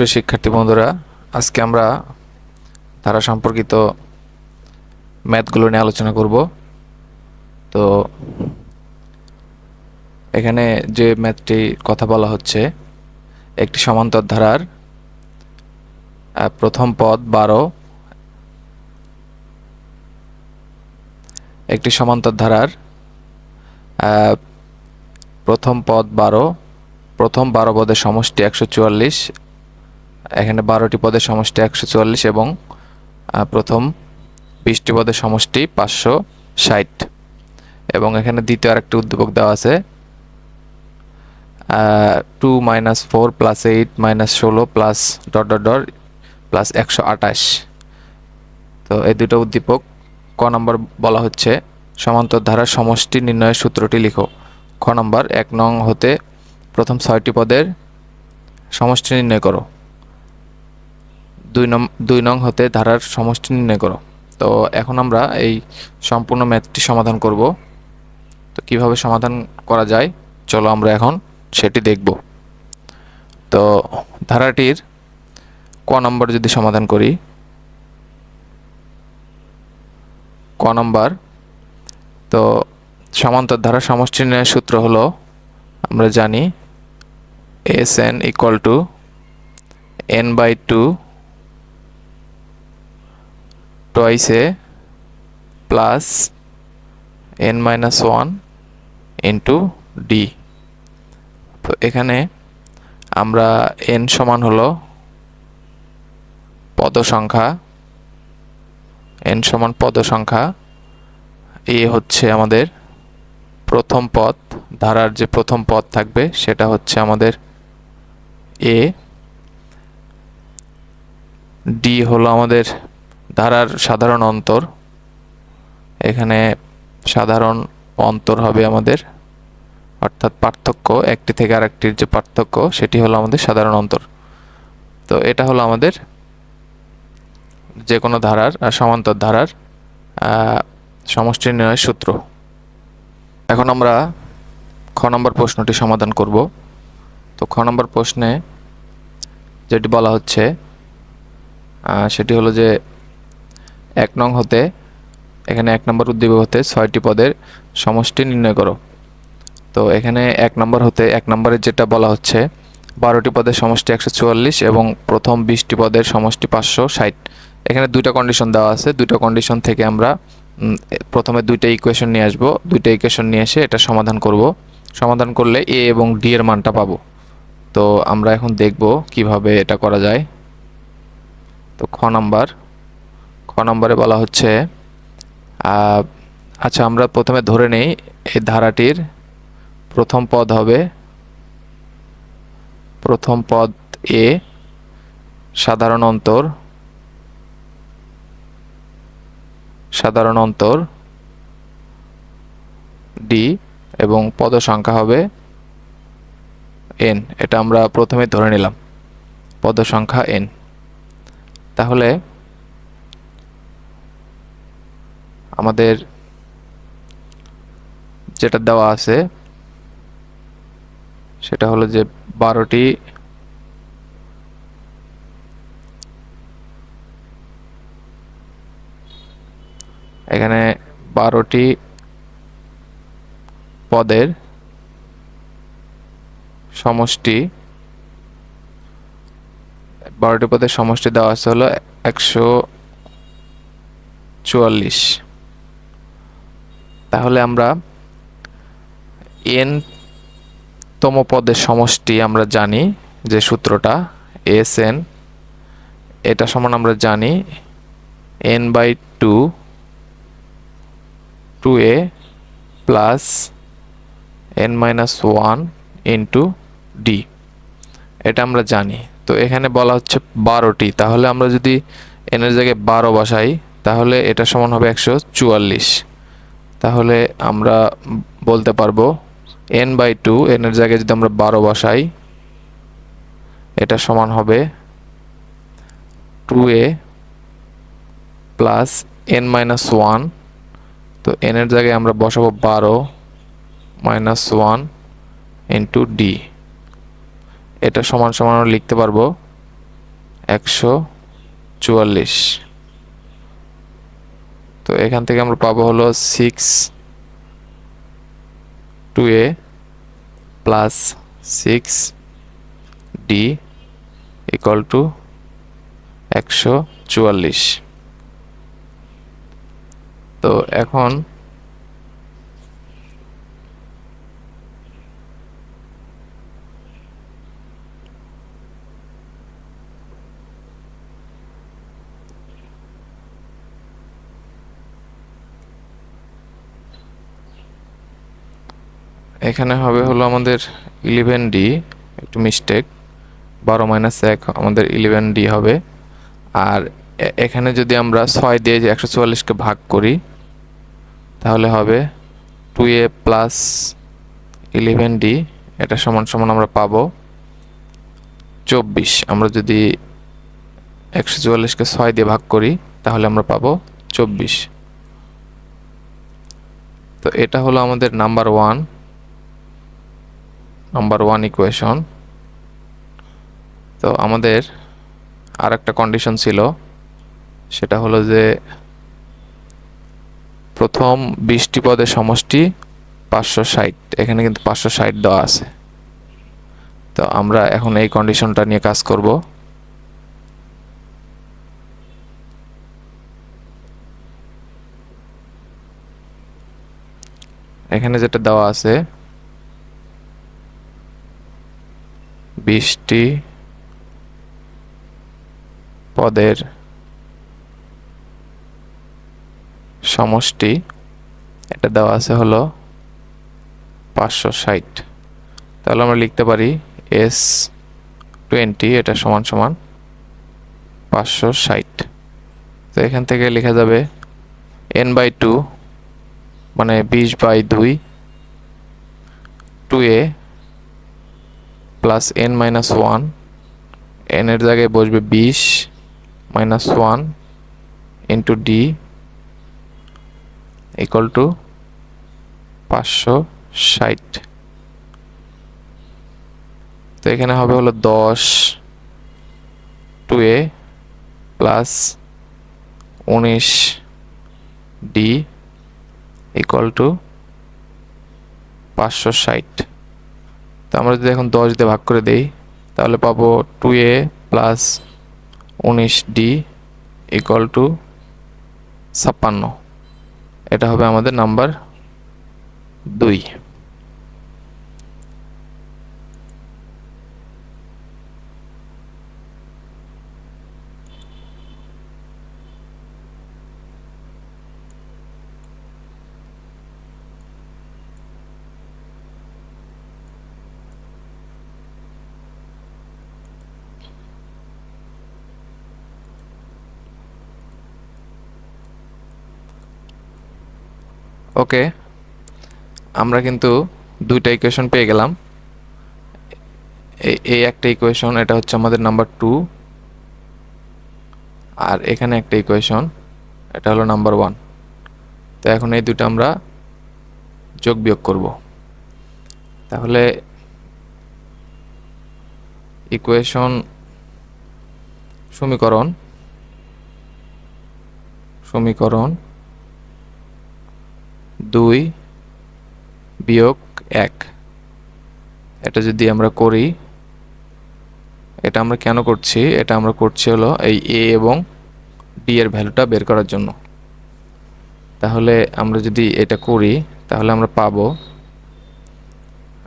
সুপ্রিয় শিক্ষার্থী বন্ধুরা, আজকে আমরা ধারা সম্পর্কিত ম্যাথগুলো নিয়ে আলোচনা করব। তো এখানে যে ম্যাথটি কথা বলা হচ্ছে, একটি সমান্তর ধারার প্রথম পদ বারো, একটি সমান্তর ধারার প্রথম পদ বারো, প্রথম বারো পদের সমষ্টি একশো চুয়াল্লিশ এখানে বারোটি পদের সমষ্টি একশো চুয়াল্লিশ এবং প্রথম বিশটি পদের সমষ্টি পাঁচশো ষাট। এবং এখানে দ্বিতীয় আরেকটি উদ্দীপক দেওয়া আছে two minus four plus eight minus ষোলো plus dot dot dot plus একশো আঠাশ। তো এই দুটো উদ্দীপক ক নম্বর বলা হচ্ছে, সমান্তর ধারার সমষ্টি নির্ণয়ের সূত্রটি লিখো। খ নম্বর, এক নং হতে প্রথম ছয়টি পদের সমষ্টি নির্ণয় করো। দুই নং দুই নং হতে ধারার সমষ্টি নির্ণয় করো। তো এখন আমরা এই সম্পূর্ণ ম্যাথটি সমাধান করব। তো কীভাবে সমাধান করা যায়? চলো আমরা এখন সেটি দেখব। তো ধারাটির ক নম্বর যদি সমাধান করি, ক নম্বর, তো সমান্তর ধারা সমষ্টি নির্ণয়ের সূত্র হলো, আমরা জানি S N equal to N by two toys A plus N minus one into D তো এখানে আমরা এন সমান হলো পদ সংখ্যা এন সমান পদ সংখ্যা এ হচ্ছে আমাদের প্রথম পদ, ধারার যে প্রথম পদ থাকবে সেটা হচ্ছে আমাদের এ ডি হলো আমাদের ধারার সাধারণ অন্তর। এখানে সাধারণ অন্তর হবে আমাদের। অর্থাৎ পার্থক্য, একটি থেকে আরেকটির যে পার্থক্য, সেটি হলো আমাদের সাধারণ অন্তর। তো এটা হলো আমাদের যে কোনো ধারার সমান্তর ধারার সমষ্টি নির্ণয়ের সূত্র। এখন আমরা খ নম্বর প্রশ্নটি সমাধান করব। তো খ নম্বর প্রশ্নে যেটি বলা হচ্ছে সেটি হলো যে এক নং হতে, এখানে এক নম্বর উদ্দীপক হতে ছয়টি পদের সমষ্টি নির্ণয় করো। তো এখানে এক নম্বর হতে, এক নম্বরের যেটা বলা হচ্ছে, বারোটি পদের সমষ্টি একশো চুয়াল্লিশ এবং প্রথম বিশটি পদের সমষ্টি পাঁচশো ষাট। এখানে দুইটা কন্ডিশন দেওয়া আছে, দুইটা কন্ডিশন থেকে আমরা প্রথমে দুইটা ইকুয়েশন নিয়ে আসব, দুইটা ইকুয়েশন নিয়ে এসে এটা সমাধান করব। সমাধান করলে এ এবং ডি এর মানটা পাবো। তো আমরা এখন দেখব কীভাবে এটা করা যায়। তো খ নাম্বার নম্বরে বলা হচ্ছে আচ্ছা আমরা প্রথমে ধরে নেই, এই ধারাটির প্রথম পদ হবে, প্রথম পদ এ, সাধারণ অন্তর সাধারণ অন্তর ডি এবং পদ সংখ্যা হবে এন, এটা আমরা প্রথমে ধরে নিলাম, পদ সংখ্যা এন। তাহলে আমাদের যেটা দেওয়া আছে, সেটা হলো যে বারোটি এখানে বারোটি পদের সমষ্টি, বারোটি পদের সমষ্টি দেওয়া আছে হলো একশো চুয়াল্লিশ। তাহলে আমরা এন তম পদের সমষ্টি আমরা জানি যে সূত্রটা, এস এন, এটা সমান আমরা জানি N by two two A plus N minus one into D. এটা আমরা জানি। তো এখানে বলা হচ্ছে বারোটি। তাহলে আমরা যদি এনের জায়গায় বারো বসাই, তাহলে এটা সমান হবে একশো চুয়াল্লিশ। তাহলে আমরা বলতে পারব এন বাই টু এনের জায়গায় যদি আমরা বারো বসাই, এটা সমান হবে two A plus N minus one তো এনের জায়গায় আমরা বসাবো বারো মাইনাস ওয়ান ইন্টু ডি এটা সমান সমান লিখতে পারব একশো চুয়াল্লিশ। তো এখান থেকে আমরা পাবো হলো six two A plus six D equal to একশো চুয়াল্লিশ। তো এখন এখানে হবে হলো আমাদের ইলেভেন ডি একটু মিস্টেক বারো মাইনাস এক আমাদের ইলেভেন ডি হবে। আর এখানে যদি আমরা ছয় দিয়ে একশো চুয়াল্লিশকে ভাগ করি, তাহলে হবে two A plus eleven D এটা সমান সমান আমরা পাবো চব্বিশ। আমরা যদি একশো চুয়াল্লিশকে ছয় দিয়ে ভাগ করি, তাহলে আমরা পাবো চব্বিশ। তো এটা হলো আমাদের number one number one equation তো আমাদের আর একটা কন্ডিশন ছিল, সেটা হলো যে প্রথম বিশটি পদের সমষ্টি পাঁচশো ষাট, এখানে কিন্তু পাঁচশো ষাট দেওয়া আছে। তো আমরা এখন এই কন্ডিশনটা নিয়ে কাজ করব। এখানে যেটা দেওয়া আছে বিশটি পদের সমষ্টি, এটা দেওয়া আছে হলো পাঁচশো ষাট। তাহলে আমরা লিখতে পারি এস টোয়েন্টি, এটা সমান সমান পাঁচশো ষাট। তো এখান থেকে লেখা যাবে এন বাই টু মানে বিশ বাই দুই, two A plus N minus one N এর জায়গায় বসবে বিশ minus one into D equal to পাঁচশো ষাট। তো এখানে হবে হলো দশ টু এ প্লাস উনিশ ডি ইকুয়াল টু পাঁচশো ষাট। তো আমরা যদি এখন দশ দিয়ে ভাগ করে দেই, তাহলে পাবো টু এ প্লাস উনিশ ডি ইকুয়াল টু ছাপ্পান্ন। এটা হবে আমাদের নাম্বার দুই। ওকে, আমরা কিন্তু দুইটা ইকুয়েশন পেয়ে গেলাম। এই একটা ইকুয়েশন এটা হচ্ছে আমাদের নাম্বার টু আর এখানে একটা ইকুয়েশন এটা হলো নাম্বার ওয়ান তো এখন এই দুটো আমরা যোগ বিয়োগ করব। তাহলে ইকুয়েশন সমীকরণ সমীকরণ দুই বিয়োগ এক। এটা যদি আমরা করি, এটা আমরা কেন করছি? এটা আমরা করছি হলো এই এ এবং ডি এর ভ্যালুটা বের করার জন্য। তাহলে আমরা যদি এটা করি, তাহলে আমরা পাবো,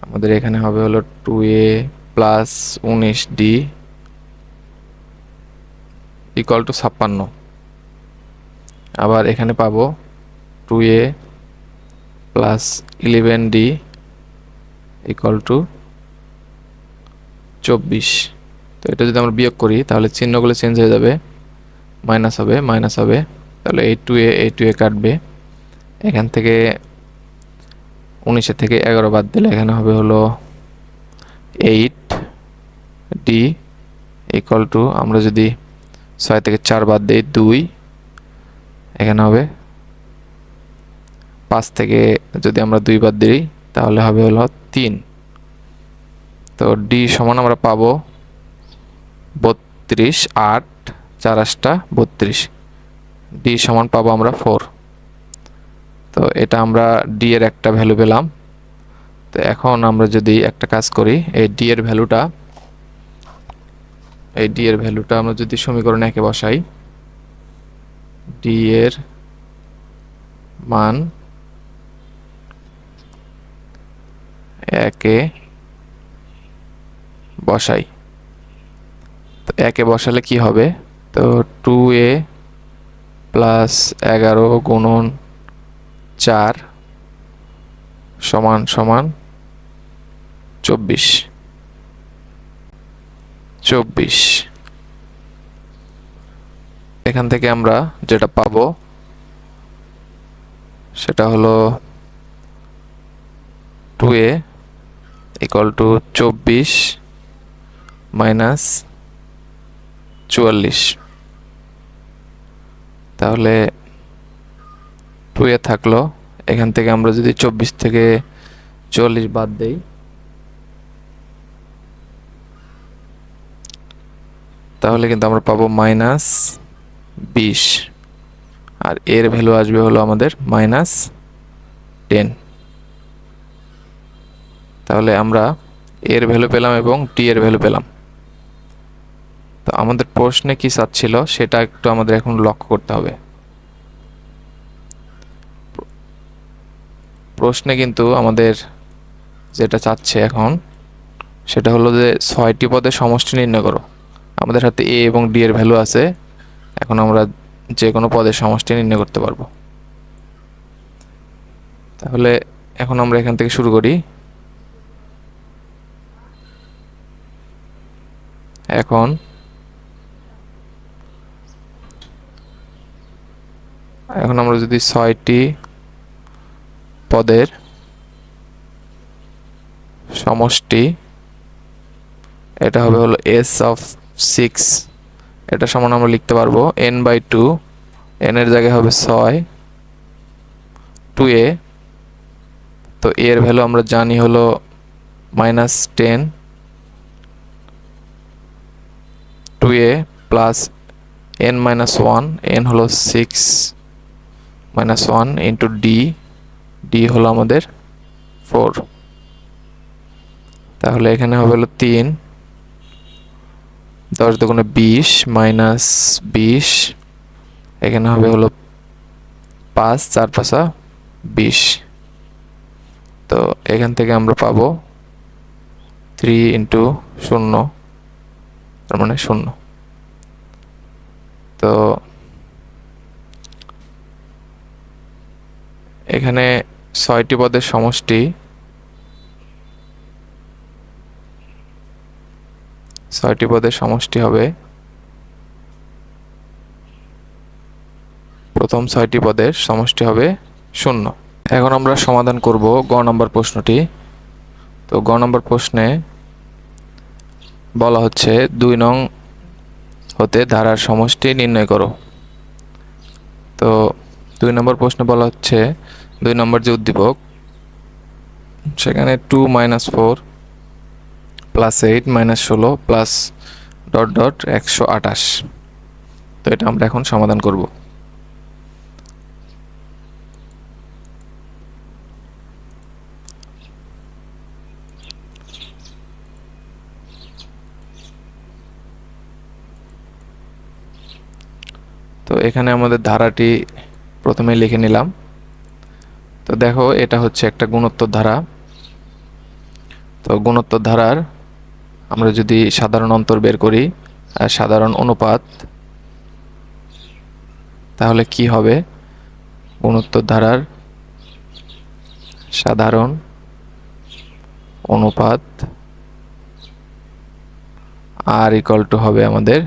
আমাদের এখানে হবে হলো টু এ প্লাস উনিশ ডি ইকুয়াল টু ছাপ্পান্ন। আবার এখানে পাবো two A plus eleven D equal to চব্বিশ। তো এটা যদি আমরা বিয়োগ করি, তাহলে চিহ্নগুলো চেঞ্জ হয়ে যাবে। মাইনাস হবে মাইনাস হবে। তাহলে এই টু এ এই টু এ কাটবে। এখান থেকে উনিশের থেকে এগারো বাদ দিলে এখানে হবে হলো এইট ডি ইকুয়াল টু আমরা যদি ছয় থেকে চার বাদ দিই, দুই, এখানে হবে পাঁচ থেকে যদি আমরা দুই বাদ দিই, তাহলে হবে হলো তিন। তো ডি সমান আমরা পাবো বত্রিশ, আট, চার আটটা বত্রিশ। ডি সমান পাবো আমরা ফোর তো এটা আমরা ডি এর একটা ভ্যালু পেলাম। তো এখন আমরা যদি একটা কাজ করি, এই ডি এর ভ্যালুটা এই ডি এর ভ্যালুটা আমরা যদি সমীকরণে একে বসাই ডি এর মান একে বসাই। তো একে বসালে কি হবে? তো টু এ প্লাস এগারো গুণন চার সমান সমান চব্বিশ। চব্বিশ। এখান থেকে আমরা যেটা পাবো সেটা হলো টু এ ইকুয়াল টু চব্বিশ মাইনাস চুয়াল্লিশ। তাহলে টু এ থাকল। এখান থেকে আমরা যদি চব্বিশ থেকে চল্লিশ বাদ দেই, তাহলে কিন্তু আমরা পাবো মাইনাস বিশ। আর এর ভ্যালু আসবে হলো আমাদের মাইনাস টেন তাহলে আমরা এর ভ্যালু পেলাম এবং টি এর ভ্যালু পেলাম। তো আমাদের প্রশ্নে কি চাচ্ছিল, সেটা একটু আমাদের এখন লক্ষ্য করতে হবে। প্রশ্নে কিন্তু আমাদের যেটা চাচ্ছে এখন, সেটা হলো যে ছয়টি পদের সমষ্টি নির্ণয় করো। আমাদের হাতে এ এবং ডি এর ভ্যালু আছে, এখন আমরা যে কোনো পদের সমষ্টি নির্ণয় করতে পারব। তাহলে এখন আমরা এখান থেকে শুরু করি। এখন এখন আমরা যদি ছয়টি পদের সমষ্টি, এটা হবে হলো এস অফ সিক্স এটা সমান আমরা লিখতে পারব এন বাই টু এন এর জায়গায় হবে ছয় টু এ তো এর ভ্যালু আমরা জানি হলো minus ten two A plus N minus one N হলো six minus one into D D হলো আমাদের ফোর তাহলে এখানে হবে হলো তিন, দশ দুগুণে বিশ মাইনাস বিশ, এখানে হবে হলো পাঁচ, চার পাঁচা বিশ। তো এখান থেকে আমরা পাবো থ্রি ইন্টু শূন্য। তার মানে শূন্য। তো এখানে ছয়টি পদের সমষ্টি, ছয়টি পদের সমষ্টি হবে প্রথম ছয়টি পদের সমষ্টি হবে শূন্য। এখন আমরা সমাধান করব গ নম্বর প্রশ্নটি। তো গ নম্বর প্রশ্নে বলা হচ্ছে, দুই নং হতে ধারার সমষ্টি নির্ণয় করো। তো দুই নম্বর প্রশ্নে বলা হচ্ছে, দুই নম্বর যে উদ্দীপক, সেখানে two minus four plus eight minus ষোলো প্লাস ডট ডট একশো আঠাশ। তো এটা আমরা এখন সমাধান করব। তো এখানে আমাদের ধারাটি প্রথমে লিখে নিলাম। তো দেখো, এটা হচ্ছে একটা গুণোত্তর ধারা। তো গুণোত্তর ধারার আমরা যদি সাধারণ অন্তর বের করি, আর সাধারণ অনুপাত, তাহলে কি হবে? গুণোত্তর ধারার সাধারণ অনুপাত আর ইকাল টু হবে আমাদের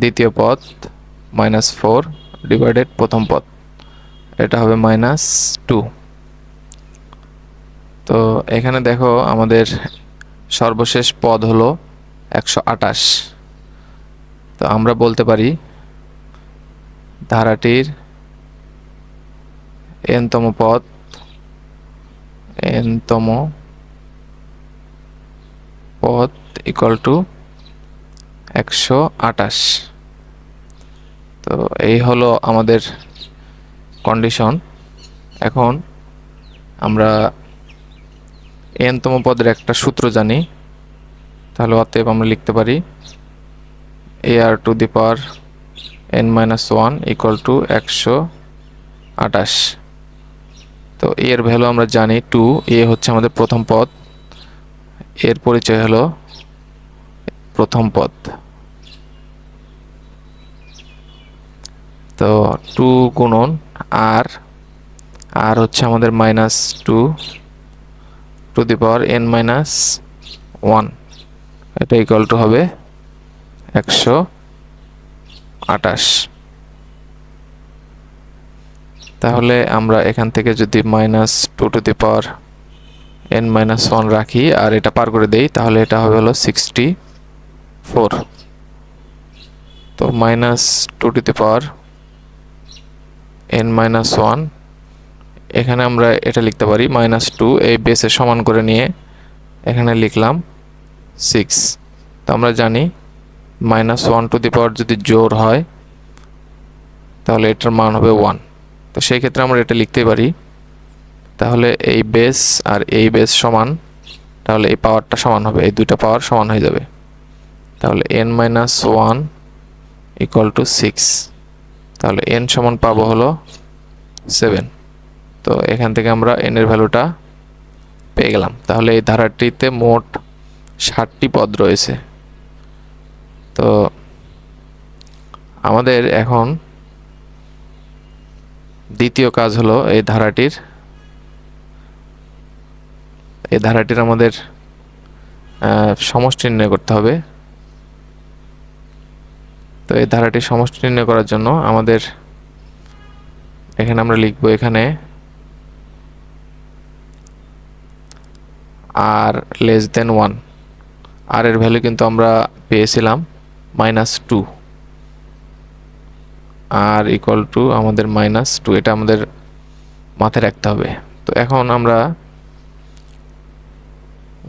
দ্বিতীয় পদ। মাইনাস ফোর ডিভাইডেড প্রথম পদ। এটা হবে মাইনাস টু তো এখানে দেখো আমাদের সর্বশেষ পদ হলো একশো আটাশ তো আমরা বলতে পারি ধারাটির এনতম পদ এনতম পদ ইকুয়াল টু একশো আটাশ তো এই হলো আমাদের কন্ডিশন এখন আমরা এনতম পদের একটা সূত্র জানি। তাহলে অতএব আমরা লিখতে পারি A R to the power N minus one equal to একশো আটাশ তো এর ভ্যালু আমরা জানি টু এ হচ্ছে আমাদের প্রথম পদ। এর পরিচয় হলো প্রথম পদ। তো টু গুণন আর আর হচ্ছে আমাদের minus two to the power N minus one এটা ইকুয়াল টু হবে একশো আটাশ তাহলে আমরা এখান থেকে যদি minus two to the power N minus one রাখি আর এটা পার করে দেই, তাহলে এটা হবে হলো সিক্সটি ফোর তো minus two to the power N minus one এখানে আমরা এটা লিখতে পারি মাইনাস টু এই বেসে সমান করে নিয়ে এখানে লিখলাম সিক্স তো আমরা জানি minus one to the power যদি জোর হয়, তাহলে এটার মান হবে ওয়ান তো সেই ক্ষেত্রে আমরা এটা লিখতেই পারি। তাহলে এই বেস আর এই বেস সমান, তাহলে এই পাওয়ারটা সমান হবে, এই দুইটা পাওয়ার সমান হয়ে যাবে। তাহলে N minus one equal to six তাহলে এন সমান পাবো হলো সেভেন তো এখান থেকে আমরা এনের ভ্যালুটা পেয়ে গেলাম। তাহলে এই ধারাটিতে মোট ষাটটি পদ রয়েছে। তো আমাদের এখন দ্বিতীয় কাজ হলো এই ধারাটির এই ধারাটির আমাদের সমষ্টি নির্ণয় করতে হবে। তো এই ধারাটির সমষ্টি নির্ণয় করার জন্য আমাদের এখানে আমরা লিখব এখানে আর লেস দেন ওয়ান আর এর ভ্যালু কিন্তু আমরা পেয়েছিলাম minus two R equal to আমাদের মাইনাস টু এটা আমাদের মাথায় রাখতে হবে। তো এখন আমরা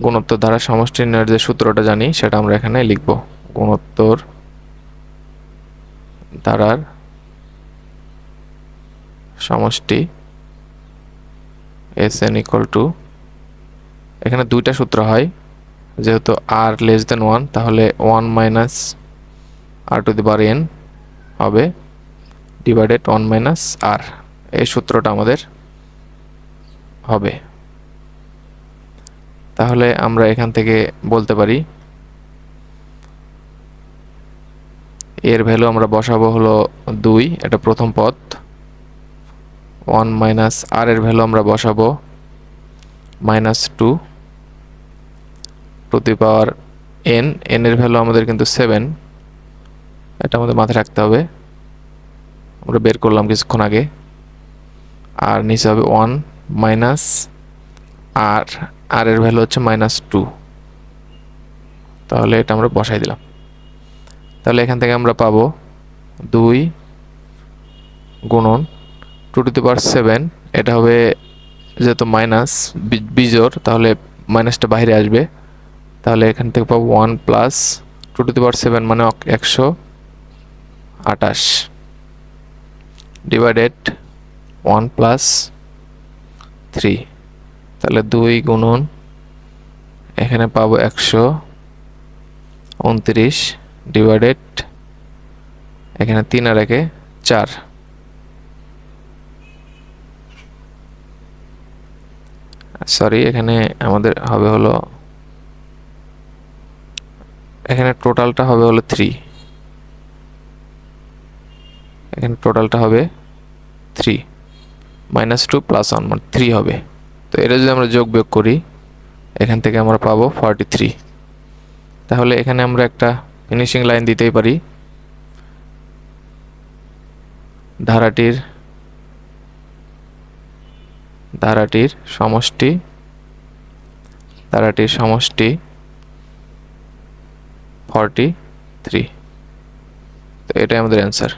গুণোত্তর দ্বারা সমষ্টি নির্ণয়ের যে সূত্রটা জানি, সেটা আমরা এখানে লিখব। গুণোত্তর দ্বারার সমষ্টি এস এন ইকুয়াল টু এখানে দুইটা সূত্র হয়, যেহেতু আর লেস দেন ওয়ান তাহলে one minus R to the bar N হবে ডিভাইডেড ওয়ান মাইনাস আর এই সূত্রটা আমাদের হবে। তাহলে আমরা এখান থেকে বলতে পারি এর ভ্যালু আমরা বসাবো হলো দুই, এটা প্রথম পদ। ওয়ান মাইনাস আর এর ভ্যালু আমরা বসাবো minus two the power N N এর ভ্যালু আমাদের কিন্তু সেভেন এটা আমাদের মাথায় রাখতে হবে। আমরা বের করলাম কিছুক্ষণ আগে। আর নিচে হবে ওয়ান মাইনাস আর আর এর ভ্যালু হচ্ছে মাইনাস টু তাহলে এটা আমরা বসাই দিলাম। তাহলে এখান থেকে আমরা পাবো দুই গুণন two to the power seven. এটা হবে যেহেতু মাইনাস বিজোর তাহলে মাইনাসটা বাইরে আসবে। তাহলে এখান থেকে পাবো one plus two to the power seven মানে একশো আটাশ ডিভাইডেড ওয়ান প্লাস থ্রি। তাহলে দুই গুণন এখানে পাবো একশো উনত্রিশ। ডিভাইডেড এখানে তিন আর একে চার। সরি এখানে আমাদের হবে হলো, এখানে টোটালটা হবে হলো থ্রি এখানে টোটালটা হবে three minus two plus one মানে থ্রি হবে। তো এটা যদি আমরা যোগ বিয়োগ করি, এখান থেকে আমরা পাবো ফর্টি থ্রি তাহলে এখানে আমরা একটা ফিনিশিং লাইন দিতেই পারি। ধারাটির ধারাটির সমষ্টি ধারাটির সমষ্টি ফর্টি থ্রি তো এটাই আমাদের অ্যান্সার